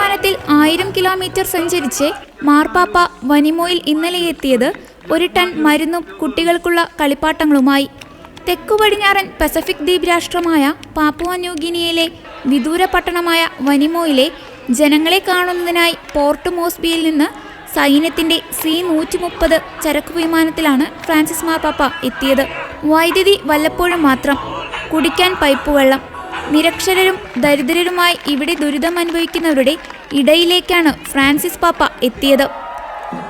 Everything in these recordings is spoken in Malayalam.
വിമാനത്തിൽ ആയിരം കിലോമീറ്റർ സഞ്ചരിച്ച് മാർപ്പാപ്പ വനിമോയിൽ ഇന്നലെ എത്തിയത് ഒരു ടൺ മരുന്നും കുട്ടികൾക്കുള്ള കളിപ്പാട്ടങ്ങളുമായി. തെക്കു പടിഞ്ഞാറൻ പസഫിക് ദ്വീപ് രാഷ്ട്രമായ പാപ്പുവ ന്യൂഗിനിയയിലെ വിദൂര പട്ടണമായ വനിമോയിലെ ജനങ്ങളെ കാണുന്നതിനായി പോർട്ട് മോസ്ബിയിൽ നിന്ന് സൈന്യത്തിന്റെ സി നൂറ്റി മുപ്പത് ചരക്കു വിമാനത്തിലാണ് ഫ്രാൻസിസ് മാർപ്പാപ്പ എത്തിയത്. വൈദ്യുതി വല്ലപ്പോഴും മാത്രം കുടിക്കാൻ പൈപ്പ് വെള്ളം നിരക്ഷരരും ദരിദ്രരുമായി ഇവിടെ ദുരിതം അനുഭവിക്കുന്നവരുടെ ഇടയിലേക്കാണ് ഫ്രാൻസിസ് പാപ്പ എത്തിയത്.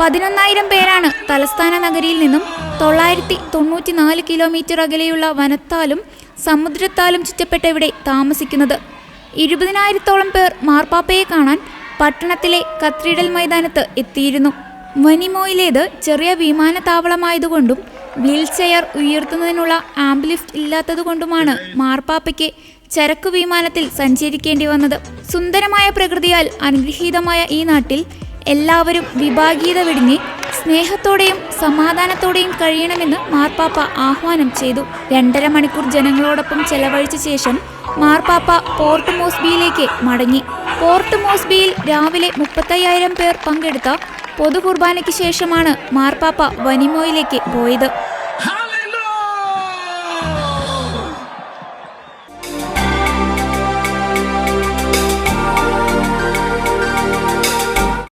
പതിനൊന്നായിരം പേരാണ് തലസ്ഥാന നഗരിയിൽ നിന്നും തൊള്ളായിരത്തി തൊണ്ണൂറ്റിനാല് കിലോമീറ്റർ അകലെയുള്ള വനത്താലും സമുദ്രത്താലും ചുറ്റപ്പെട്ട ഇവിടെ താമസിക്കുന്നത്. ഇരുപതിനായിരത്തോളം പേർ മാർപ്പാപ്പയെ കാണാൻ പട്ടണത്തിലെ കത്രീഡൽ മൈതാനത്ത് എത്തിയിരുന്നു. വനിമോയിലേത് ചെറിയ വിമാനത്താവളമായതുകൊണ്ടും വീൽ ചെയർ ഉയർത്തുന്നതിനുള്ള ആംബുലിഫ്റ്റ് ഇല്ലാത്തതുകൊണ്ടുമാണ് മാർപ്പാപ്പയ്ക്ക് ചരക്കു വിമാനത്തിൽ സഞ്ചരിക്കേണ്ടി വന്നത്. സുന്ദരമായ പ്രകൃതിയാൽ അനുഗ്രഹീതമായ ഈ നാട്ടിൽ എല്ലാവരും വിഭാഗീയത വെടിഞ്ഞ് സ്നേഹത്തോടെയും സമാധാനത്തോടെയും കഴിയണമെന്ന് മാർപ്പാപ്പ ആഹ്വാനം ചെയ്തു. രണ്ടര മണിക്കൂർ ജനങ്ങളോടൊപ്പം ചെലവഴിച്ച ശേഷം മാർപ്പാപ്പ പോർട്ട് മോസ്ബിയിലേക്ക് മടങ്ങി. പോർട്ട് മോസ്ബിയിൽ രാവിലെ മുപ്പത്തയ്യായിരം പേർ പങ്കെടുത്ത പൊതു കുർബാനയ്ക്ക് ശേഷമാണ് മാർപ്പാപ്പ വനിമോയിലേക്ക് പോയത്.